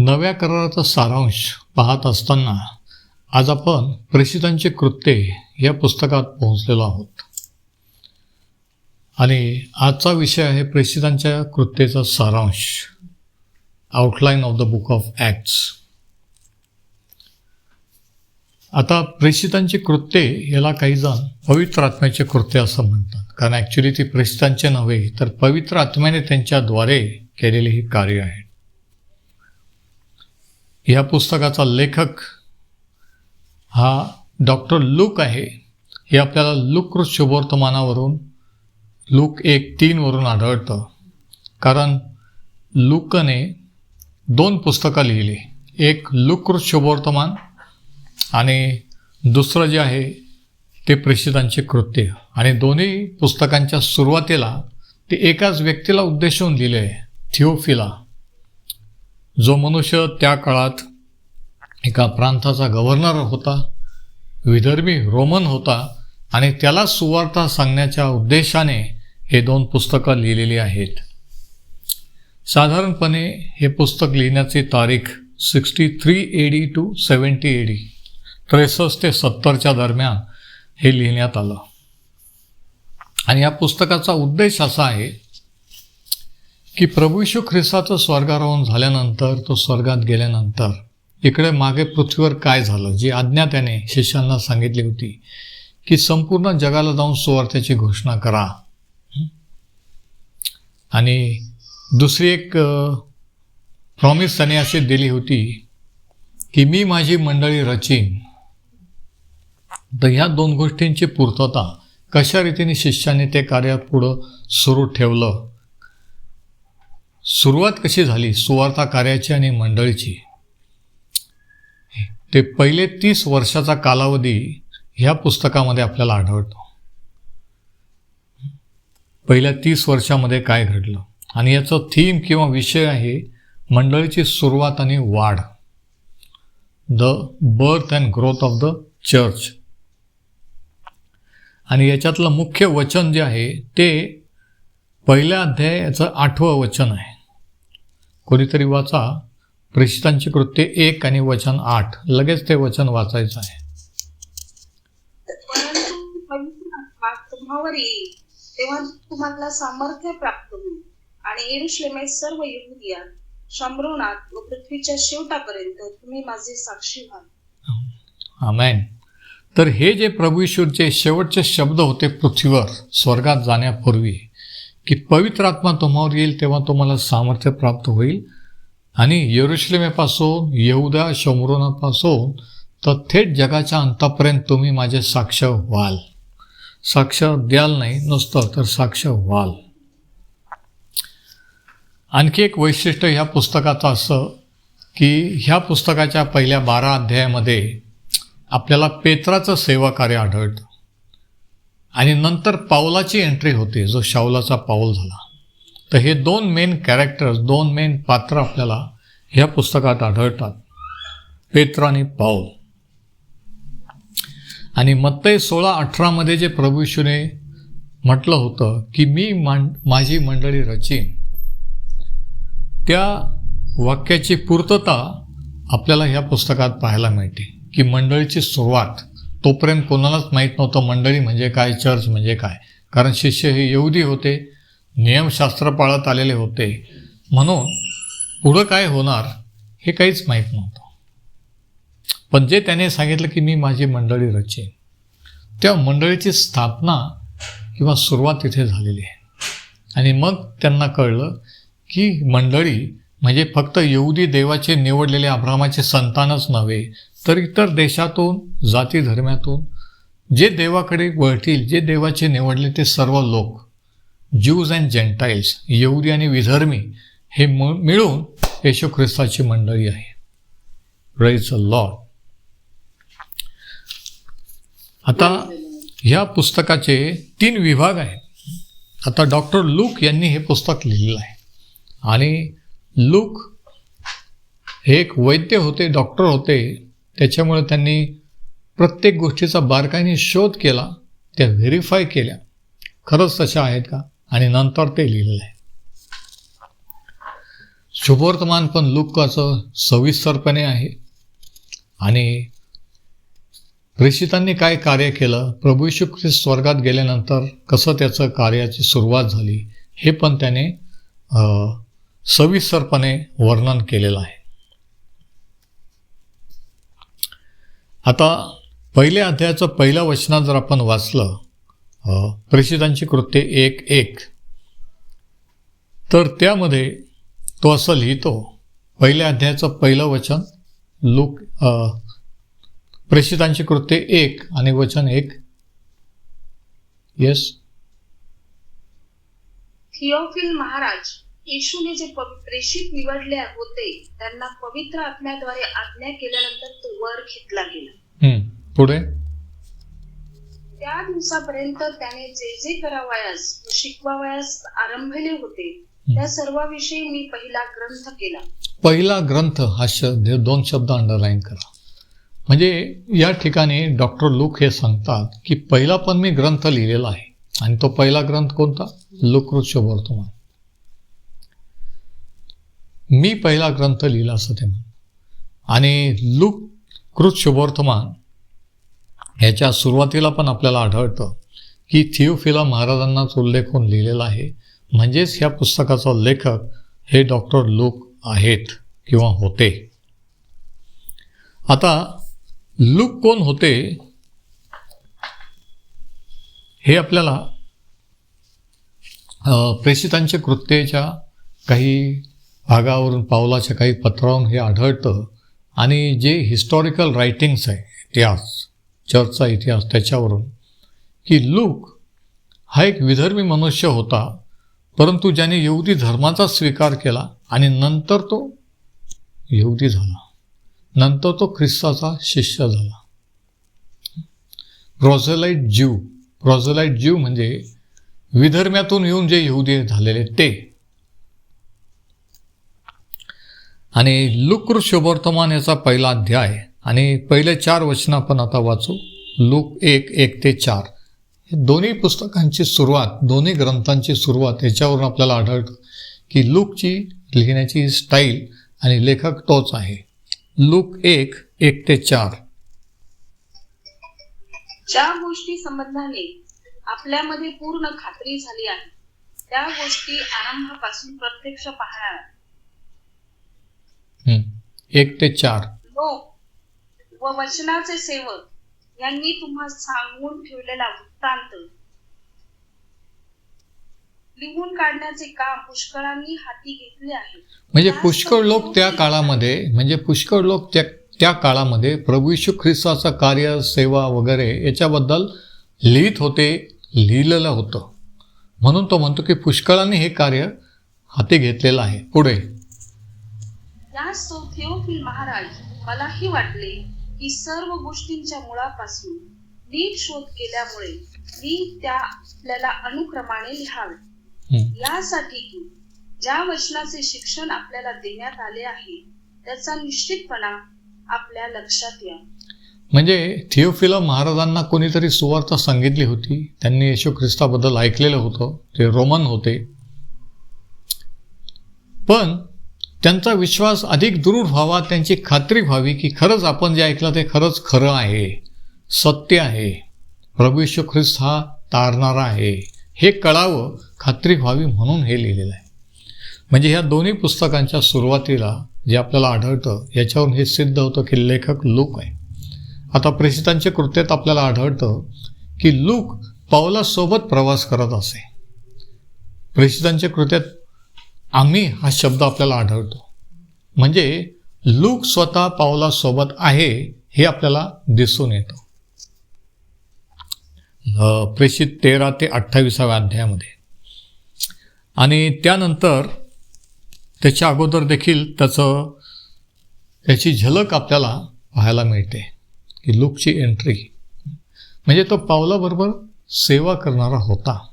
नव्या कराराचा सारांश पाहत असताना आज आपण प्रेषितांचे कृत्ये या पुस्तकात पोहोचलेलो आहोत. आणि आजचा विषय आहे प्रेषितांच्या कृत्येचा सारांश. Outline of the book of Acts आता प्रेषितांची कृत्ये याला काही जण पवित्र आत्म्याचे कृत्य असं म्हणतात. कारण ॲक्च्युली ती प्रेषितांचे नव्हे तर पवित्र आत्म्याने त्यांच्याद्वारे केलेले हे कार्य आहे. ह्या पुस्तकाचा लेखक हा डॉक्टर लूक आहे. हे आपल्याला लुकृत शुभवर्तमानावरून लूक एक तीनवरून आढळतं. कारण लुकने दोन पुस्तकं लिहिली. एक लुकृत शुभवर्तमान आणि दुसरं जे आहे ते प्रेषितांचे कृत्य. आणि दोन्ही पुस्तकांच्या सुरुवातीला ते एकाच व्यक्तीला उद्देशून लिहिले आहे थिओफिला. जो मनुष्य त्या काळात एका प्रांताचा गव्हर्नर होता विदर्भी रोमन होता आणि त्याला सुवार्ता सांगण्याच्या उद्देशाने हे दोन पुस्तकं लिहिलेली आहेत. साधारणपणे हे पुस्तक लिहिण्याची तारीख sixty three A D to seventy A D त्रेसष्ट ते सत्तरच्या दरम्यान हे लिहिण्यात आलं. आणि या पुस्तकाचा उद्देश असा आहे की प्रभू यशू ख्रिस्ताचं स्वर्गारोहण झाल्यानंतर तो स्वर्गात गेल्यानंतर इकडे मागे पृथ्वीवर काय झालं जी आज्ञा त्याने शिष्यांना सांगितली होती की संपूर्ण जगाला जाऊन सुवार्थ्याची घोषणा करा. आणि दुसरी एक प्रॉमिस त्याने अशी दिली होती की मी माझी मंडळी रचीन. तर ह्या दोन गोष्टींची पूर्तता कशा रीतीने शिष्याने ते कार्य पुढं सुरू ठेवलं सुरुवात कशी झाली सुवार्ता कार्याची आणि मंडळीची? ते पहिले तीस वर्षाचा कालावधी ह्या पुस्तकामध्ये आपल्याला आढळतो. पहिल्या तीस वर्षामध्ये काय घडलं? आणि याचं थीम किंवा विषय आहे मंडळीची सुरुवात आणि वाढ. The birth and growth of the church आणि याच्यातलं मुख्य वचन जे आहे ते पहिल्या अध्यायाचं आठवं वचन आहे. कोणीतरी वाचा. प्रेषितांची कृत्य एक आणि वचन आठ. लगेच ते वचन वाचायचं आहे. तुम्हावर येईल तेव्हा तुम्हाला सामर्थ्य प्राप्त होईल. आणि एरुश्लेमेत सर्व यहुदिया शंभरोनात व पृथ्वीच्या शेवटापर्यंत तुम्ही माझे साक्षी व्हाल आमेन. तर हे जे प्रभू येशूचे शेवटचे शब्द होते पृथ्वीवर स्वर्गात जाण्यापूर्वी. की पवित्र आत्मा तुम्हावर येईल तेव्हा तुम्हाला सामर्थ्य प्राप्त होईल. आणि येरुश्लेमेपासून येऊद्या शंभरोनापासून तर थेट जगाच्या अंतापर्यंत तुम्ही माझे साक्ष व्हाल. साक्ष द्याल नाही नुसतं तर साक्ष व्हाल. आणखी एक वैशिष्ट्य ह्या पुस्तकाचं असं की ह्या पुस्तकाच्या पहिल्या बारा अध्यायामध्ये आपल्याला पेत्राचं सेवा कार्य आढळतं. आणि नंतर पावलाची एंट्री होते जो शावलाचा पाऊल झाला. तर हे दोन मेन कॅरेक्टर्स दोन मेन पात्र आपल्याला ह्या पुस्तकात आढळतात. पेत्र आणि पाऊल. आणि मत्तय सोळा अठरामध्ये जे प्रभूशुने म्हटलं होतं की मी मांड माझी मंडळी रचीन. त्या वाक्याची पूर्तता आपल्याला ह्या पुस्तकात पाहायला मिळते की मंडळीची सुरुवात तोपर्यंत कोणालाच माहीत नव्हतं मंडळी म्हणजे काय चर्च म्हणजे काय. कारण शिष्य हे येऊदी होते नियमशास्त्र पाळत आलेले होते. म्हणून पुढं काय होणार हे काहीच माहीत नव्हतं. पण जे त्याने सांगितलं की मी माझी मंडळी रचेन त्या मंडळीची स्थापना किंवा सुरुवात तिथे झालेली आहे. आणि मग त्यांना कळलं की मंडळी म्हणजे फक्त येऊदी देवाचे निवडलेले अब्रामाचे संतानच नव्हे तर इतर देशातून जाती धर्मातून जे देवाकडे वळतील जे देवाचे निवडले ते सर्व लोक ज्यूज अँड जेंटाईल्स येऊदी आणि विधर्मी हे म मिळून येशू ख्रिस्ताची मंडळी आहे. रईज अ लॉ आता ह्या पुस्तकाचे तीन विभाग आहेत. आता डॉक्टर लूक यांनी हे पुस्तक लिहिलेलं आहे. आणि लूक हे एक वैद्य होते डॉक्टर होते त्याच्यामुळे त्यांनी प्रत्येक गोष्टीचा बारकाईने शोध केला त्या व्हेरीफाय केल्या. खरंच तशा आहेत का? आणि नंतर ते लिहिलेलं आहे. शुभवर्तमान पण लुकाचं सविस्तरपणे आहे. आणि प्रेषितांनी काय कार्य केलं? प्रभू येशू ख्रिस्त स्वर्गात गेल्यानंतर कसं त्याचं कार्याची सुरुवात झाली? हे पण त्याने सविस्तरपणे वर्णन केलेलं आहे. आता पहिल्या अध्यायाचं पहिलं वचनात जर आपण वाचलं प्रेषितांची कृत्ये एक एक. तर त्यामध्ये तो असं लिहितो पहिल्या अध्यायाचं पहिलं वचन लूक प्रेषितांची कृत्ये एक आणि वचन एक. येस थिओफिल महाराज येशूने जे प्रेषित निवडले होते त्यांना पवित्र आत्म्याद्वारे आज्ञा केल्यानंतर तो वर घेतला गेला. पुढे? त्या दिवसापर्यंत त्याने जे जे करावयास शिकवावयास आरंभले होते त्या सर्वाविषयी मी पहिला ग्रंथ केला. पहिला ग्रंथ हा शब्द दोन शब्द अंडरलाईन करा. म्हणजे या ठिकाणी डॉक्टर लुक हे सांगतात की पहिला पण मी ग्रंथ लिहिलेला आहे. आणि तो पहिला ग्रंथ कोणता? लुकृत शुभवर्तमान मी पहिला ग्रंथ लिहिला असं त्यांना आणि आणि लुकृत शुभवर्तमान ह्याच्या सुरुवातीला पण आपल्याला आढळतं की थिओफिला महाराजांनाच उल्लेख होऊन लिहिलेला आहे म्हणजेच ह्या पुस्तकाचा लेखक हे डॉक्टर लूक आहेत किंवा होते. आता लूक कोण होते हे आपल्याला प्रेषितांच्या कृत्येच्या काही भागावरून पावलाच्या काही पत्रावरून हे आढळतं. आणि जे हिस्टॉरिकल रायटिंग्स आहे इतिहास चर्चचा इतिहास त्याच्यावरून की लूक हा एक विधर्मी मनुष्य होता परंतु ज्याने यहुदी धर्माचा स्वीकार केला आणि नंतर तो यहुदी झाला. नंतर तो ख्रिस्ताचा शिष्य झाला. प्रॉझलाईट ज्यू प्रॉझलाईट ज्यू म्हणजे विधर्म्यातून येऊन जे यहुदी झालेले ते. आणि लुक्र शुभवर्तमान याचा पहिला अध्याय. आणि पहिले चार वचनं आपण आता वाचू. लूक एक एक ते चार. हे दोन्ही पुस्तकांची सुरुवात दोन्ही ग्रंथांची सुरुवात याच्यावरून आपल्याला आढळतं की लूकची लिहिण्याची स्टाईल आणि लेखक तोच आहे. लूक एक एक ते चार. ज्या गोष्टी संबंधाने आपल्यामध्ये पूर्ण खात्री झाली आहे त्या गोष्टी आरंभापासून प्रत्यक्ष पाहणार. एक ते चार. लोक व वचनाचे सेवक यांनी तुम्हा सांगून ठेवलेला वृत्तांत. लिहून काढण्याचे काम पुष्कळांनी हाती घेतले आहे. म्हणजे पुष्कळ लोक त्या काळामध्ये म्हणजे पुष्कळ लोक त्या त्या काळामध्ये प्रभू यीशू ख्रिस्ताचं कार्य सेवा वगैरे याच्याबद्दल लिहित होते लिहिलेलं होतं. म्हणून तो म्हणतो की पुष्कळांनी हे कार्य हाती घेतलेलं आहे. पुढे. याच तो थिओफिल महाराज मलाही वाटले की सर्व गोष्टींच्या मुळापासून नीट शोध केल्यामुळे मी त्या आपल्याला अनुक्रमाने लिहावे. यासाठी की ज्या वचनाचे शिक्षण आपल्याला देण्यात आले आहे त्याचा निश्चितपणा आपल्या लक्षात या. म्हणजे थिओफिला महाराजांना कोणीतरी सुवार्ता सांगितली होती? त्यांनी येशू ख्रिस्ताबद्दल ऐकलेलं होतं ते रोमन होते. पण त्यांचा विश्वास अधिक दृढ व्हावा त्यांची खात्री व्हावी की खरंच आपण जे ऐकलं ते खरंच खरं आहे सत्य आहे. प्रभू ख्रिस्त हा तारणारा आहे. हे कळावं खात्री व्हावी म्हणून हे लिहिलेलं आहे. म्हणजे ह्या दोन्ही पुस्तकांच्या सुरुवातीला जे आपल्याला आढळतं याच्यावरून हे सिद्ध होतं की लेखक लूक आहे. आता प्रेषितांच्या कृत्यात आपल्याला आढळतं की लूक पावलासोबत प्रवास करत असे. प्रेषितांच्या कृत्यात आम्ही हा शब्द आपल्याला आढळतो. म्हणजे लूक स्वतः पावलासोबत आहे हे आपल्याला दिसून येतं. प्रेषित तेरा ते अठ्ठावीसाव्या अध्यायामध्ये. आणि त्यानंतर त्याच्या अगोदर देखील त्याचं त्याची झलक आपल्याला पाहायला मिळते. की लूकची एंट्री म्हणजे तो पावलाबरोबर सेवा करणारा होता.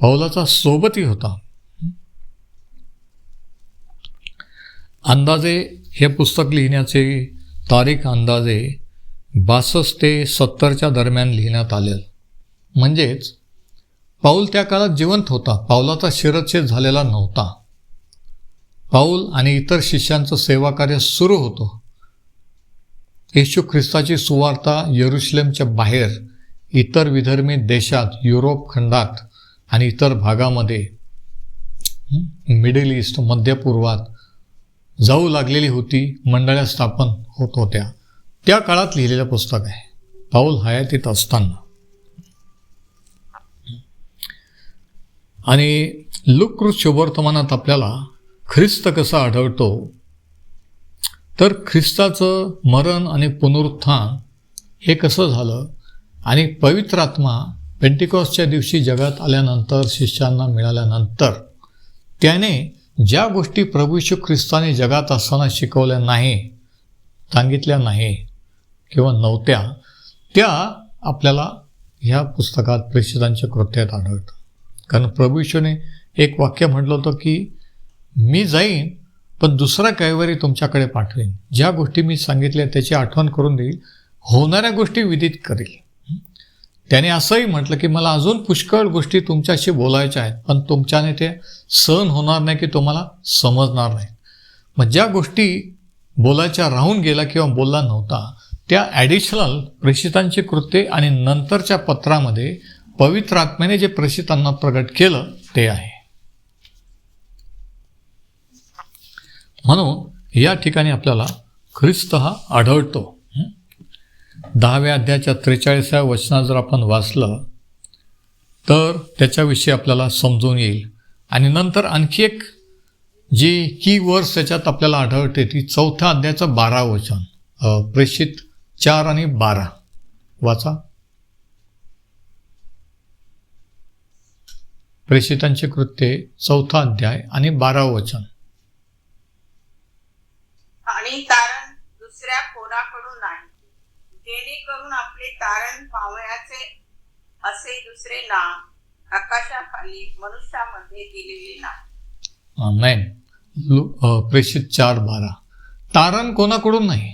पावलाचा सोबतही होता. अंदाजे हे पुस्तक लिहिण्याचे तारीख अंदाजे बासष्ट ते सत्तरच्या दरम्यान लिहिण्यात आले म्हणजेच पाऊल त्या काळात जिवंत होता. पावलाचा शिरच्छेद झालेला नव्हता. पाऊल आणि इतर शिष्यांचं सेवाकार्य सुरू होतं. येशू ख्रिस्ताची सुवार्ता यरुशलेमच्या बाहेर इतर विधर्मी देशात युरोप खंडात आणि इतर भागामध्ये मिडल ईस्ट मध्यपूर्वात जाऊ लागलेली होती मंडळ्या स्थापन होत होत्या. त्या काळात लिहिलेलं पुस्तक आहे. पाऊल हयातीत असताना. आणि लुकृत शुभवर्तमानात आपल्याला ख्रिस्त कसा आढळतो? तर ख्रिस्ताचं मरण आणि पुनरुत्थान हे कसं झालं? आणि पवित्र आत्मा पेंटिकॉसच्या दिवशी जगात आल्यानंतर शिष्यांना मिळाल्यानंतर त्याने ज्या गोष्टी प्रभू यीशू ख्रिस्ताने जगात असताना शिकवल्या नाही सांगितल्या नाही किंवा नव्हत्या त्या आपल्याला ह्या पुस्तकात प्रेषितांच्या कृत्यात आढळतं कारण प्रभू एक वाक्य म्हटलं होतं की मी जाईन पण दुसरा कैवारी तुमच्याकडे पाठवेन. ज्या गोष्टी मी सांगितल्या त्याची आठवण करून देईल. होणाऱ्या गोष्टी विदित करेल. त्याने असंही म्हटलं की मला अजून पुष्कळ गोष्टी तुमच्याशी बोलायच्या आहेत पण तुमच्याने ते सहन होणार नाही की तुम्हाला समजणार नाही. मग ज्या गोष्टी बोलायच्या राहून गेला किंवा बोलला नव्हता त्या ॲडिशनल प्रेषितांची कृत्ये आणि नंतरच्या पत्रामध्ये पवित्र आत्म्याने जे प्रेषितांना प्रगट केलं ते आहे. म्हणून या ठिकाणी आपल्याला ख्रिस्त हा आढळतो. दहाव्या अध्यायाच्या त्रेचाळीसाव्या वचनात जर आपण वाचलं तर त्याच्याविषयी आपल्याला समजून येईल. आणि नंतर आणखी एक जी की वर्स त्याच्यात आपल्याला आढळते ती चौथ्या अध्यायाचं बारा वचन. प्रेषित चार आणि बारा. वाचा. प्रेषितांचे कृत्ये चौथा अध्याय आणि बारा वचन. आणि कारण दुसऱ्या कोणाकडून नाही? जेणेकरून आपले तारण पावयाचे असे दुसरे नाव आकाशाखाली मनुष्यामध्ये दिलेले नाही प्रेषित चार बारा. तारण कोणाकडून नाही?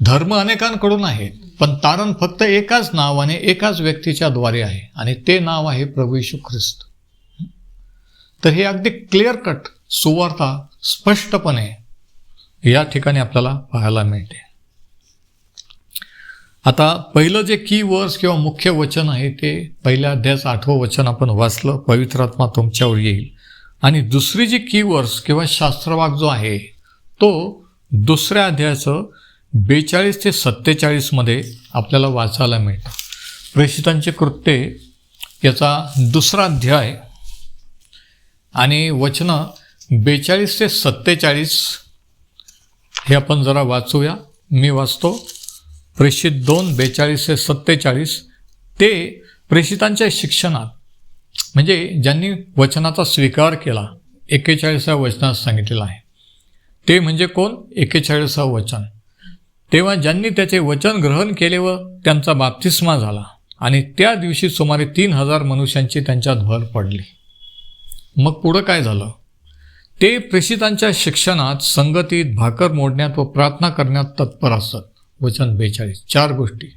धर्म अनेकांकडून आहे पण तारण फक्त एकाच नावाने एकाच व्यक्तीच्या द्वारे आहे आणि ते नाव आहे प्रभू यीशू ख्रिस्त. तर हे अगदी क्लिअर कट सुवार्ता स्पष्टपणे या ठिकाणी आपल्याला पाहायला मिळते. आता पहिलं जे की वर्स किंवा मुख्य वचन आहे ते पहिल्या अध्यायाचं आठवं वचन आपण वाचलं पवित्रात्मा तुमच्यावर येईल. आणि दुसरी जी की वर्स किंवा शास्त्रभाग जो आहे तो दुसऱ्या अध्यायाचं बेचाळीस ते सत्तेचाळीसमध्ये आपल्याला वाचायला मिळतं. प्रेषितांचे कृत्ये याचा दुसरा अध्याय आणि वचनं बेचाळीस ते सत्तेचाळीस हे आपण जरा वाचूया. मी वाचतो. प्रेषित दोन बेचाळीस ते सत्तेचाळीस ते प्रेषितांच्या शिक्षणात. म्हणजे ज्यांनी वचनाचा स्वीकार केला एकेचाळीसाव्या वचनात सांगितलेलं आहे. ते म्हणजे कोण? एकेचाळीसावं वचन. तेव्हा ज्यांनी त्याचे वचन ग्रहण केले व त्यांचा बाप्तिस्मा झाला आणि त्या दिवशी सुमारे तीन हजार मनुष्यांची त्यांच्यात भर पडली. मग पुढं काय झालं? ते प्रेषितांच्या शिक्षणात संगतीत भाकर मोडण्यात व प्रार्थना करण्यात तत्पर असतात वचन बेचाळीस. चार गोष्टी.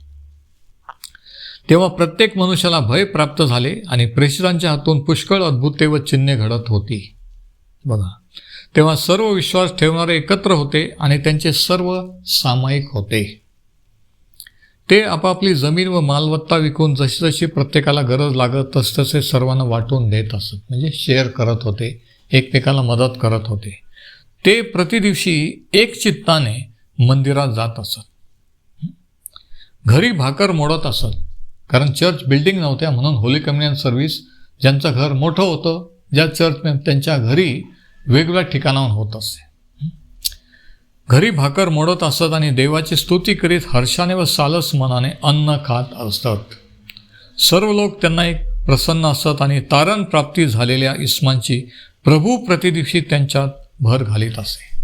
तेव्हा प्रत्येक मनुष्याला भय प्राप्त झाले आणि प्रेषितांच्या हातून पुष्कळ अद्भुते व चिन्हे घडत होती. बघा. तेव्हा सर्व विश्वास ठेवणारे एकत्र होते आणि त्यांचे सर्व सामायिक होते. ते आपापली जमीन व मालमत्ता विकून जशी जशी प्रत्येकाला गरज लागत तस तसे सर्वांना वाटून देत असत. म्हणजे शेअर करत होते. एकमेकाला मदत करत होते. ते प्रतिदिवशी एक चित्ताने मंदिरात जात असत. घरी भाकर मोडत असत. कारण चर्च बिल्डिंग नव्हत्या म्हणून होली कम्युनियन सर्व्हिस ज्यांचं घर मोठं होतं ज्या चर्च त्यांच्या घरी वेगवेगळ्या ठिकाणाहून होत असते घरी भाकर मोडत असत आणि देवाची स्तुती करीत हर्षाने व सालस मनाने अन्न खात असतात सर्व लोक त्यांना एक प्रसन्न असत आणि तारण प्राप्ती झालेल्या इस्मांची प्रभू प्रतिदिवशी त्यांच्यात भर घालीत असे.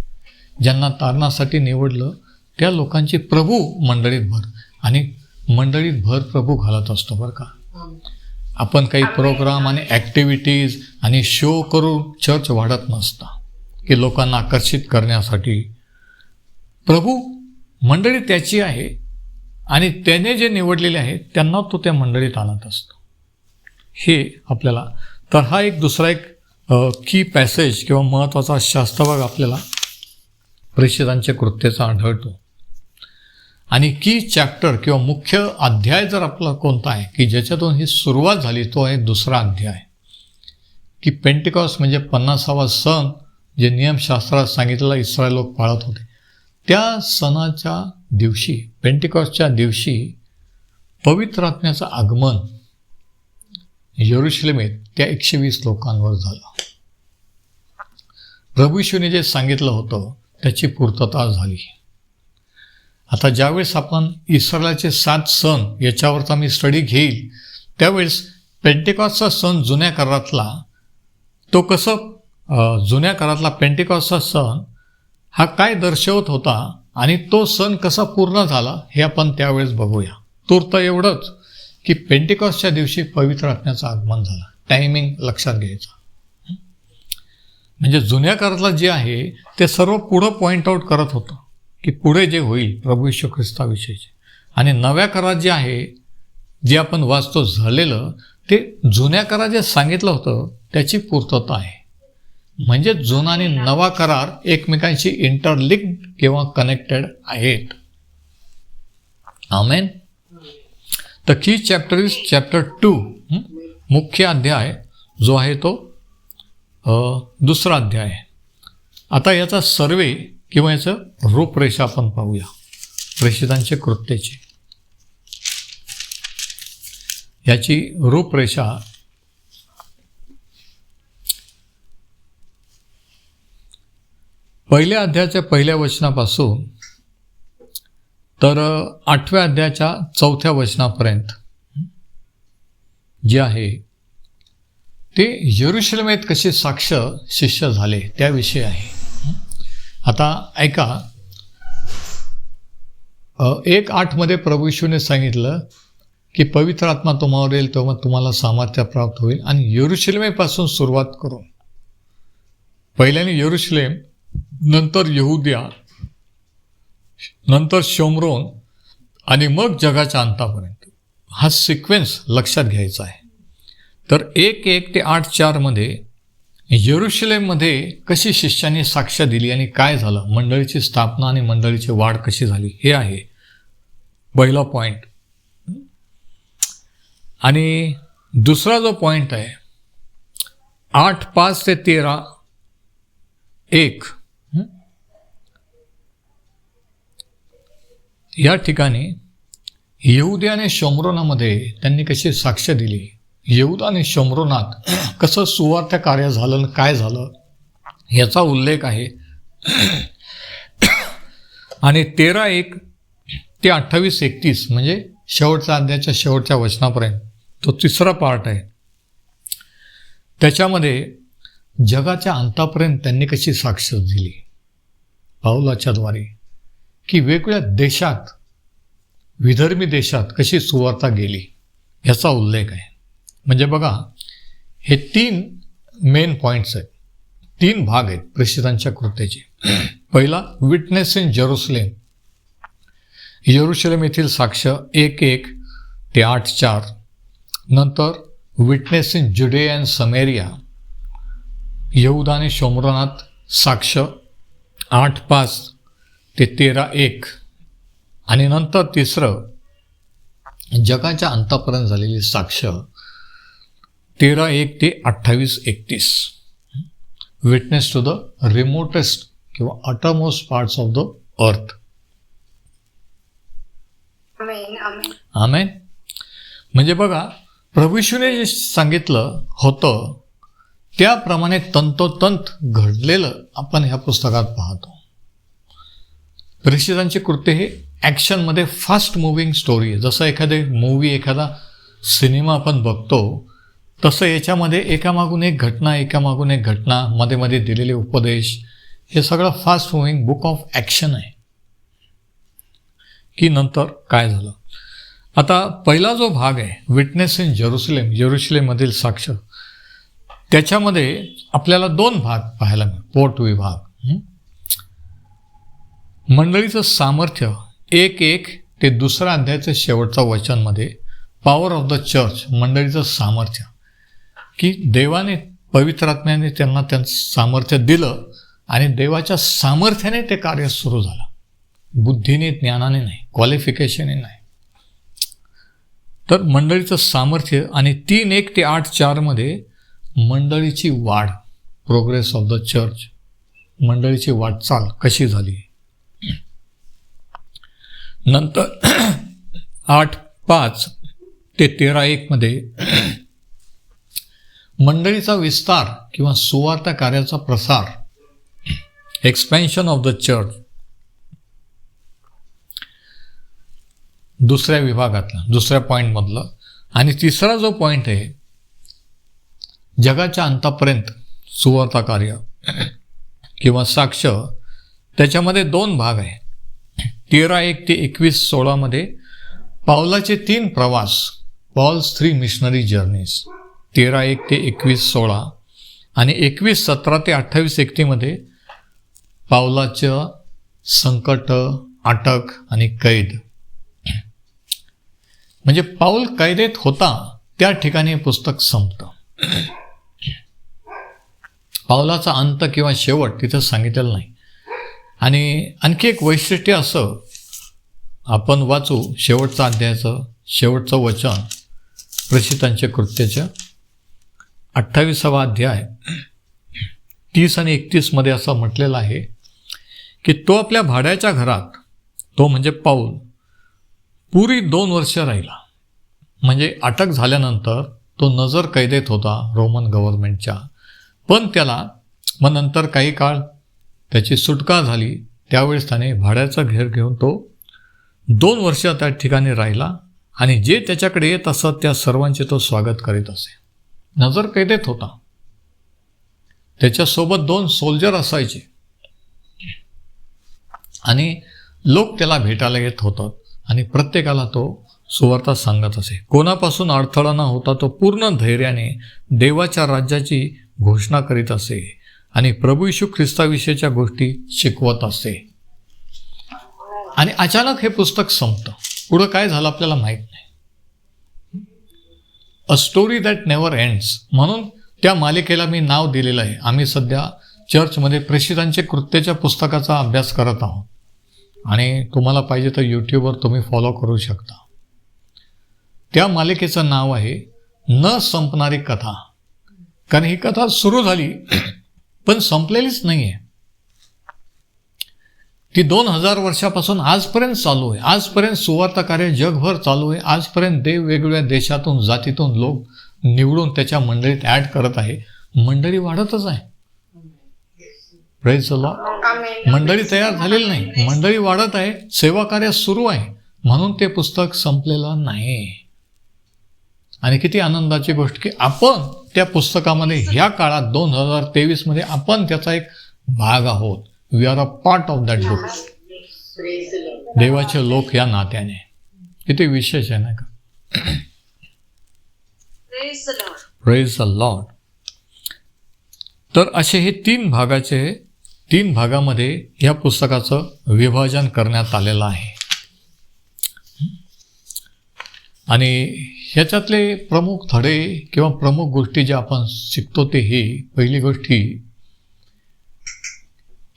ज्यांना तारणासाठी निवडलं त्या लोकांची प्रभू मंडळीत भर. आणि मंडळीत भर प्रभू घालत असतो बरं का. आपण काही प्रोग्राम आणि ॲक्टिव्हिटीज आणि शो करून चर्च वाढत नसता की लोकांना आकर्षित करण्यासाठी. प्रभू मंडळी त्याची आहे आणि त्याने जे निवडलेले आहे त्यांना तो त्या मंडळीत आणत असतो. हे आपल्याला तर हा एक दुसरा एक की पॅसेज किंवा महत्त्वाचा शास्त्रभाग आपल्याला. प्रेषितांच्या कृत्येचा आढळतो. आणि की चॅप्टर किंवा मुख्य अध्याय जर आपला कोणता आहे की ज्याच्यातून ही सुरुवात झाली तो आहे दुसरा अध्याय. की पेंटिकॉस म्हणजे पन्नासावा सण जे नियमशास्त्रात सांगितलेला इस्रायल लोक पाळत होते. त्या सणाच्या दिवशी पेंटिकॉसच्या दिवशी पवित्र आत्म्याचं आगमन यरुशलेमेत त्या एकशे वीस लोकांवर झालं. प्रभू जे सांगितलं होतं त्याची पूर्तता झाली. आता ज्यावेळेस आपण इस्रायलाचे सात सण याच्यावरचा मी स्टडी घेईल त्यावेळेस पेंटेकॉसचा सण जुन्या करारातला तो कसं जुन्या काळातला पेंटेकॉसचा सण हा काय दर्शवत होता आणि तो सण कसा पूर्ण झाला हे आपण त्यावेळेस बघूया. तूर्त एवढंच की पेंटिकॉसच्या दिवशी पवित्र आत्म्याचं आगमन झालं. टायमिंग लक्षात घ्यायचं. म्हणजे जुन्या काळातलं जे आहे ते सर्व पुढं पॉईंट आऊट करत होतं. की पुढे जे होईल प्रभू यीशू ख्रिस्ताविषयीचे. आणि नव्या करार जे आहे जे आपण वाचतो झालेलं ते जुन्या करार जे सांगितलं होतं त्याची पूर्तता आहे. म्हणजे जुना आणि नवा करार एकमेकांशी इंटरलिंक्ड किंवा कनेक्टेड आहेत. आमेन तर की चॅप्टर इज चॅप्टर टू मुख्य अध्याय जो आहे तो दुसरा अध्याय. आहे आता याचा सर्वे किंवा याचं रूपरेषा आपण पाहूया. प्रेषितांचे कृत्याची. याची रूपरेषा पहिल्या अध्यायाच्या पहिल्या वचनापासून तर आठव्या अध्यायाच्या चौथ्या वचनापर्यंत जे आहे ते यरुशलमेत कसे साक्ष शिष्य झाले त्याविषयी आहे. आता ऐका. एक आठमध्ये प्रभू येशूने सांगितलं की पवित्र आत्मा तुम्हावर येईल तेव्हा तुम्हाला सामर्थ्य प्राप्त होईल. आणि यरुशलेमेपासून सुरुवात करून पहिल्याने यरुशलेम नंतर यहुद्या नंतर शोमरोन आणि मग जगाच्या अंतापर्यंत. हा सिक्वेन्स लक्षात घ्यायचा आहे. तर एक एक ते आठ चारमध्ये येरुशलेममध्ये कशी शिष्याने साक्ष दिली आणि काय झालं? मंडळीची स्थापना आणि मंडळीची वाढ कशी झाली? हे आहे पहिला पॉईंट आणि दुसरा जो पॉईंट आहे आठ पाच ते तेरा एक या ठिकाणी येहुदी आणि शोमरोनामध्ये त्यांनी कशी साक्ष दिली? येऊद आणि शोमरोनात कसं सुवार्थ कार्य झालं आणि काय झालं याचा उल्लेख आहे. आणि तेरा एक ते अठ्ठावीस एकतीस म्हणजे शेवटच्या अध्यायाच्या शेवटच्या वचनापर्यंत तो तिसरा पार्ट आहे. त्याच्यामध्ये जगाच्या अंतापर्यंत त्यांनी कशी साक्ष दिली? पाऊलाच्याद्वारे की वेगवेगळ्या देशात विदर्भी देशात कशी सुवार्ता गेली? याचा उल्लेख आहे. म्हणजे बघा हे तीन मेन पॉईंट्स आहेत. तीन भाग आहेत प्रेषितांच्या कृत्याचे पहिला विटनेस इन जेरुसलेम येरुशलेम येथील साक्ष एक एक ते आठ चार. नंतर witness in Judea and Samaria यहुदा आणि शोमरोनात साक्ष आठ पाच ते तेरा एक. आणि नंतर तिसरं जगाच्या अंतापर्यंत झालेली साक्ष तेरा एक ते अठ्ठावीस एकतीस. विटनेस टू द रिमोटेस्ट किंवा अटरमोस्ट पार्ट्स ऑफ द अर्थ आमेन म्हणजे बघा प्रभूशूने जे सांगितलं होतं त्याप्रमाणे तंतोतंत घडलेलं आपण ह्या पुस्तकात पाहतो. प्रेषितांचे कृत्य हे ॲक्शनमध्ये फास्ट मुव्हिंग स्टोरी आहे. जसं एखादे मूवी एखादा सिनेमा आपण बघतो तसं याच्यामध्ये एकामागून एक घटना एकामागून एक घटना मध्ये मध्ये दिलेले उपदेश हे सगळं fast moving book of action आहे. की नंतर काय झालं? आता पहिला जो भाग आहे विटनेस इन जेरुसलेम जेरुसलेममधील साक्ष त्याच्यामध्ये आपल्याला दोन भाग पाहायला मिळतो पोट विभाग मंडळीचं सामर्थ्य एक एक ते दुसऱ्या अध्यायाचं शेवटचं वचनमध्ये पॉवर ऑफ द चर्च मंडळीचं सामर्थ्य. की देवाने पवित्रात्म्याने त्यांना त्यांचं सामर्थ्य दिलं आणि देवाच्या सामर्थ्याने ते कार्य सुरू झालं. बुद्धीने ज्ञानाने नाही क्वालिफिकेशनने नाही. तर मंडळीचं सामर्थ्य आणि तीन एक ते आठ चारमध्ये मंडळीची वाढ प्रोग्रेस ऑफ द चर्च मंडळीची वाटचाल कशी झाली? नंतर आठ पाच ते तेरा एकमध्ये मंडळीचा विस्तार किंवा सुवार्थ कार्याचा प्रसार. एक्सपेन्शन ऑफ द चर्च दुसऱ्या विभागातला दुसऱ्या पॉईंटमधलं आणि तिसरा जो पॉईंट आहे जगाच्या अंतापर्यंत सुवार्थ कार्य किंवा साक्ष त्याच्यामध्ये दोन भाग आहे. तेरा एक ते एकवीस सोळामध्ये पावलाचे तीन प्रवास पॉल्स थ्री मिशनरी जर्नीज तेरा एक ते एकवीस सोळा. आणि एकवीस सतरा ते अठ्ठावीस एकतीमध्ये पावलाचं संकट अटक आणि कैद. म्हणजे पाऊल कैदेत होता त्या ठिकाणी पुस्तक संपतं. पावलाचा अंत किंवा शेवट तिथं सांगितलेलं नाही. आणि आणखी एक वैशिष्ट्य असं आपण वाचू शेवटचं अध्यायाचं शेवटचं वचन प्रसिद्धांच्या कृत्याचं अठ्ठावीसावा अध्याय. तीस आणि एकतीसमध्ये असं म्हटलेलं आहे की तो आपल्या भाड्याच्या घरात तो म्हणजे पाऊल पुरी दोन वर्ष राहिला. म्हणजे अटक झाल्यानंतर तो नजर कैदेत होता रोमन गव्हर्नमेंटच्या. पण त्याला मग नंतर काही काळ त्याची सुटका झाली. त्यावेळेस त्याने भाड्याचा घेर घेऊन तो दोन वर्ष त्या ठिकाणी राहिला आणि जे त्याच्याकडे येत असत त्या सर्वांचे तो स्वागत करीत असे. नजर कैदेत होता. त्याच्यासोबत दोन सोल्जर असायचे. आणि लोक त्याला भेटायला येत होतात आणि प्रत्येकाला तो सुवार्ता सांगत असे. कोणापासून अडथळा न होता तो पूर्ण धैर्याने देवाच्या राज्याची घोषणा करीत असे आणि प्रभू यशू ख्रिस्ताविषयीच्या गोष्टी शिकवत असे. आणि अचानक हे पुस्तक संपतं. पुढं काय झालं आपल्याला माहीत नाही. A story that never ends म्हणून त्या मालिकेला मी नाव दिलेलं आहे. आम्ही सध्या चर्चमध्ये प्रेषितांचे कृत्याच्या पुस्तकाचा अभ्यास करत आहोत. आणि तुम्हाला पाहिजे तर यूट्यूबवर तुम्ही फॉलो करू शकता. त्या मालिकेचं नाव आहे न संपणारी कथा. कारण ही कथा सुरू झाली पण संपलेलीच नाही आहे ती दोन हजार वर्षापासून आजपर्यंत चालू आहे. आजपर्यंत सुवार्थ कार्य जगभर चालू आहे. आजपर्यंत देव वेगवेगळ्या देशातून जातीतून लोक निवडून त्याच्या मंडळीत ॲड करत आहे. मंडळी वाढतच आहे. मंडळी तयार झालेली नाही. मंडळी वाढत आहे. सेवा कार्य सुरू आहे. म्हणून ते पुस्तक संपलेलं नाही. आणि किती आनंदाची गोष्ट की आपण त्या पुस्तकामध्ये ह्या काळात दोन हजार तेवीसमध्ये आपण त्याचा एक भाग आहोत. We are a part of that book देवाचे लोक या नात्याने. किती विशेष आहे ना का? Praise अ प्रेज लॉर्ड तर असे हे तीन भागाचे तीन भागामध्ये या पुस्तकाचं विभाजन करण्यात आलेलं आहे. आणि ह्याच्यातले प्रमुख धडे किंवा प्रमुख गोष्टी ज्या आपण शिकतो ते ही पहिली गोष्टी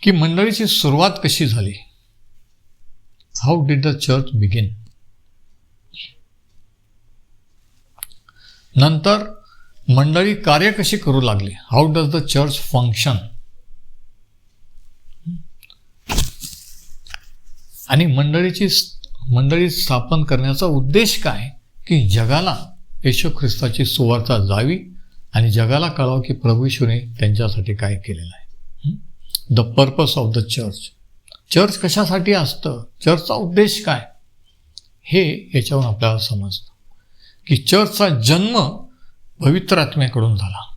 की मंडळीची सुरुवात कशी झाली? How did the church begin नंतर मंडळी कार्य कशी करू लागली? How does the church function आणि मंडळीची मंडळी स्थापन करण्याचा उद्देश काय? की जगाला येशू ख्रिस्ताची सुवार्ता जावी आणि जगाला कळावं की प्रभू येशूने त्यांच्यासाठी काय केलेलं आहे. The purpose of the church church कशासाठी असतं? चर्चचा उद्देश काय? हे याच्यावरून आपल्याला समजतं. की चर्चचा जन्म पवित्र आत्म्याकडून झाला.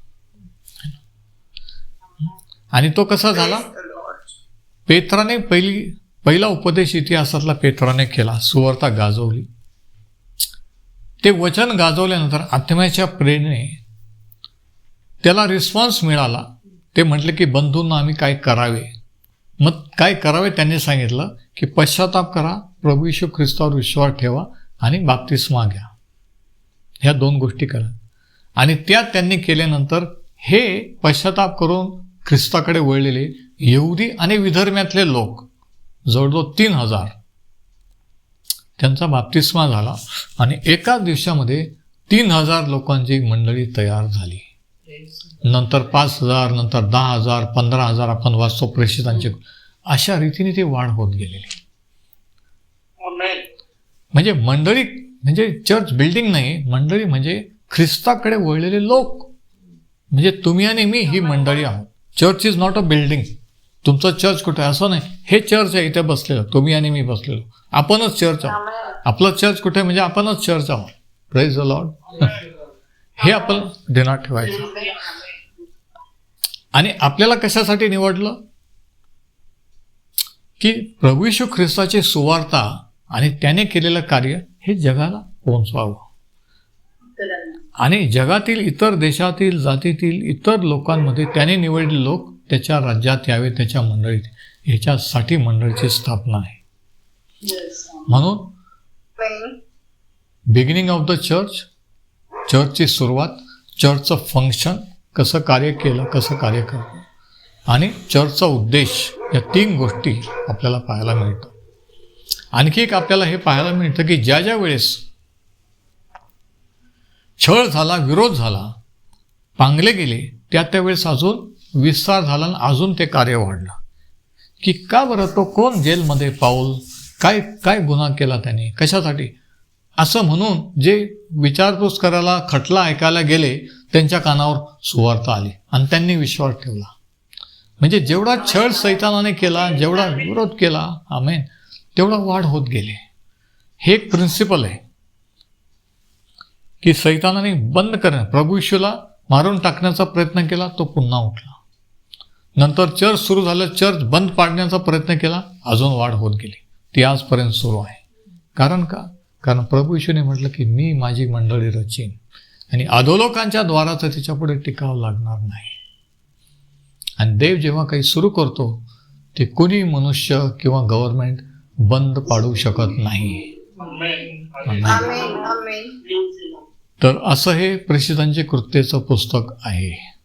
आणि तो कसा झाला. पेत्राने पहिली पहिला उपदेश इतिहासातला पेत्राने केला. सुवार्ता गाजवली. ते वचन गाजवल्यानंतर आत्म्याच्या प्रेरणेने त्याला रिस्पॉन्स मिळाला. ते म्हटले की बंधूंना आम्ही काय करावे? मग काय करावे त्यांनी सांगितलं की पश्चाताप करा प्रभू यशू ख्रिस्तावर विश्वास ठेवा आणि बाप्तिस्मा घ्या. ह्या दोन गोष्टी करा. आणि त्या त्यांनी केल्यानंतर हे पश्चाताप करून ख्रिस्ताकडे वळलेले यहुदी आणि विधर्म्यातले लोक जवळजवळ तीन हजार त्यांचा बाप्तिस्मा झाला आणि एका दिवसामध्ये तीन हजार लोकांची मंडळी तयार झाली. नंतर पाच हजार नंतर दहा हजार पंधरा हजार आपण वाचतो प्रेषितांचे अशा रीतीने ती वाढ होत गेलेली. म्हणजे मंडळी म्हणजे चर्च बिल्डिंग नाही मंडळी म्हणजे ख्रिस्ताकडे वळलेले लोक. म्हणजे तुम्ही आणि मी ही मंडळी आहोत. Church is not a building तुमचं चर्च कुठे आहे? असं नाही. हे चर्च आहे इथे बसलेलं. तुम्ही आणि मी बसलेलो. आपणच चर्च आहोत. आपलं चर्च कुठे? म्हणजे आपणच चर्च आहोत. प्रेज द लॉर्ड हे आपण ध्यानात ठेवायचं. आणि आपल्याला कशासाठी निवडलं? की प्रभू ख्रिस्ताची सुवार्ता आणि त्याने केलेलं कार्य हे जगाला पोहोचवावं. आणि जगातील इतर देशातील जातीतील इतर लोकांमध्ये त्याने निवडलेले लोक त्याच्या राज्यात यावे त्याच्या मंडळीत ह्याच्यासाठी मंडळीची स्थापना आहे. म्हणून बिगिनिंग ऑफ द चर्च चर्चची सुरुवात चर्चचं फंक्शन कसं कार्य केलं कसं कार्य करतं. आणि चर्चचा उद्देश या तीन गोष्टी आपल्याला पाहायला मिळतं आणखी एक आपल्याला हे पाहायला मिळतं की ज्या ज्या वेळेस छळ झाला विरोध झाला पांगले गेले त्या त्यावेळेस अजून विस्तार झाला आणि अजून ते कार्य वाढलं. की का बरं तो कोण जेलमध्ये पाऊल काय काय गुन्हा केला त्याने कशासाठी? असं म्हणून जे विचारपूस करायला खटला ऐकायला गेले त्यांच्या कानावर सुवार्थ आली आणि त्यांनी विश्वास ठेवला. म्हणजे जेवढा छळ सैतानाने केला जेवढा विरोध केला आमेन तेवढा वाढ होत गेले. हे एक प्रिन्सिपल आहे. की सैतानाने बंद करणं प्रभू येशूला मारून टाकण्याचा प्रयत्न केला तो पुन्हा उठला. नंतर चर्च सुरू झालं चर्च बंद पाडण्याचा प्रयत्न केला अजून वाढ होत गेली. ती आजपर्यंत सुरू आहे. कारण का? कारण प्रभू येशूने म्हटलं की मी माझी मंडळी रचीन. आणि अधोलोकांच्या द्वाराचं त्याच्यापुढे टिकावं लागणार नाही. आणि देव जेव्हा काही सुरू करतो ते कोणी मनुष्य किंवा गव्हर्नमेंट बंद पाडू शकत नाही. तर असं हे प्रेषितांचे कृत्येचं पुस्तक आहे.